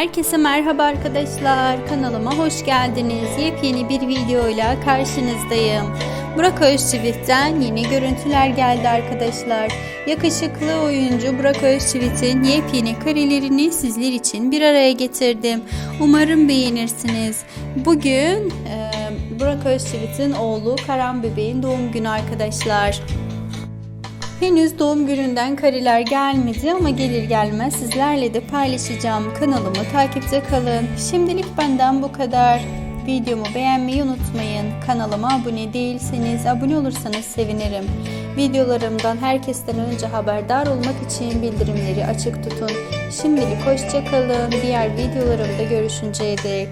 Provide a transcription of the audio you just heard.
Herkese merhaba arkadaşlar. Kanalıma hoş geldiniz. Yepyeni bir videoyla karşınızdayım. Burak Özçivit'ten yeni görüntüler geldi arkadaşlar. Yakışıklı oyuncu Burak Özçivit'in yepyeni karelerini sizler için bir araya getirdim. Umarım beğenirsiniz. Bugün e, Burak Özçivit'in oğlu Karan Bebeğin doğum günü arkadaşlar. Henüz doğum gününden kareler gelmedi ama gelir gelmez sizlerle de paylaşacağım. Kanalımı takipte kalın. Şimdilik benden bu kadar. Videomu beğenmeyi unutmayın. Kanalıma abone değilseniz abone olursanız sevinirim. Videolarımdan herkesten önce haberdar olmak için bildirimleri açık tutun. Şimdilik hoşça kalın. Diğer videolarımda görüşünceye dek.